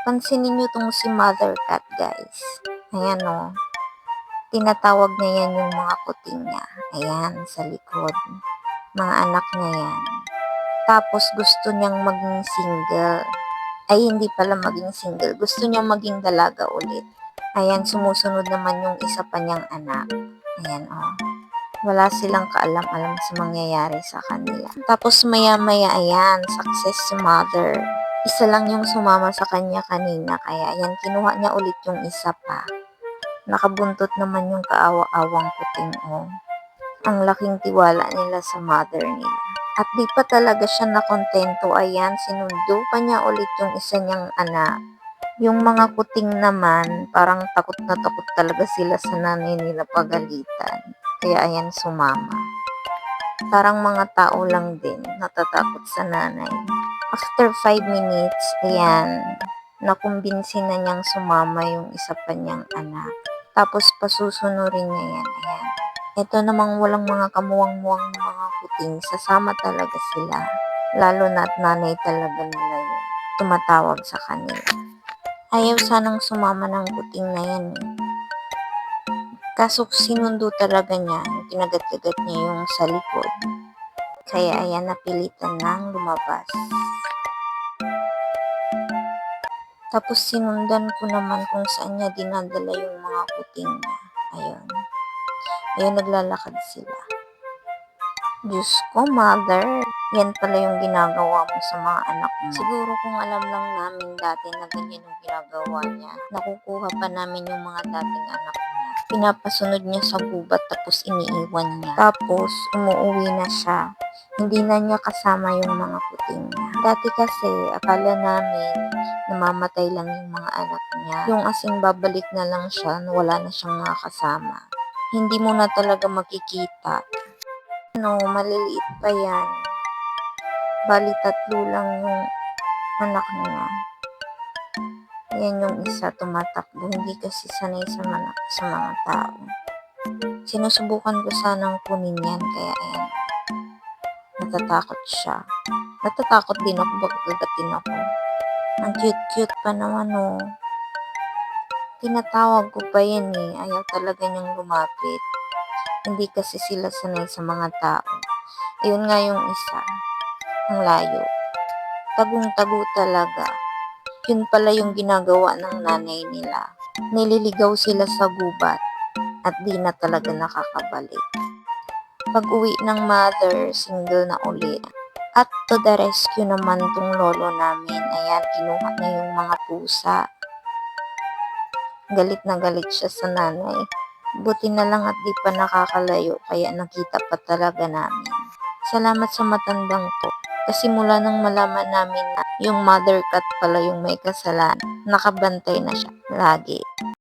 Pansinin niyo tong si Mother Cat, guys. Ayan o. Tinatawag niya yan yung mga kuting niya. Ayan, sa likod. Mga anak niya yan. Tapos gusto niyang maging single. Ay, hindi pala maging single. Gusto niyang maging dalaga ulit. Ayan, sumusunod naman yung isa pa niyang anak. Ayan, oh. Wala silang kaalam-alam sa mangyayari sa kanila. Tapos maya-maya, ayan, success mother. Isa lang yung sumama sa kanya kanina, kaya ayan, kinuha niya ulit yung isa pa. Nakabuntot naman yung kaawa-awang puting, oh. Ang laking tiwala nila sa mother nila. At di pa talaga siya nakontento, ayan, sinundo pa niya ulit yung isa niyang anak. Yung mga kuting naman, parang takot na takot talaga sila sa nanay nila pagalitan. Kaya ayan, sumama. Parang mga tao lang din, natatakot sa nanay. After 5 minutes, ayan, nakumbinsi na niyang sumama yung isa pa niyang anak. Tapos pasusunurin niya yan, ayan. Ito namang walang mga kamuwang-muwang mga kuting, sasama talaga sila. Lalo na at nanay talaga nila yun. Tumatawag sa kanila. Ayaw sanang sumama ng kuting na yan eh. Kaso sinundo talaga niya, yung kinagat-kagat niya yung sa likod. Kaya ayan, napilitan nang lumabas. Tapos sinundan ko naman kung saan niya dinadala yung mga kuting niya. Ayun. Ayun, naglalakad sila. Diyos ko, mother. Yan pala yung ginagawa mo sa mga anak mo. Siguro kung alam lang namin dati na ganyan yung ginagawa niya, nakukuha pa namin yung mga dating anak niya. Pinapasunod niya sa gubat tapos iniiwan niya. Tapos, umuwi na siya. Hindi na niya kasama yung mga kuting niya. Dati kasi, akala namin, namamatay lang yung mga anak niya. Yung asing babalik na lang siya, wala na siyang mga kasama. Hindi mo na talaga makikita. No, maliliit pa yan. Bali, tatlo lang yung anak niya. Yan yung isa tumatakbo. Hindi kasi sanay sa, mana, sa mga tao. Sinusubukan ko sanang kunin yan, kaya ayan. Natatakot siya. Natatakot din ako, baka gagatin ako. Ang cute-cute pa naman, oh. Tinatawag ko pa yan eh. Ayaw talaga niyang lumapit. Hindi kasi sila sanay sa mga tao. Ayun nga yung isa. Ang layo. Tagong-tago talaga. Yun pala yung ginagawa ng nanay nila. Nililigaw sila sa gubat at di na talaga nakakabalik. Pag uwi ng mother, single na ulit. At to the rescue naman tong lolo namin. Ayan, kinuha niya yung mga pusa. Galit na galit siya sa nanay. Buti na lang at di pa nakakalayo kaya nakita pa talaga namin. Salamat sa matandang to. Kasi mula nang malaman namin na yung mother cat pala yung may kasalanan, nakabantay na siya lagi.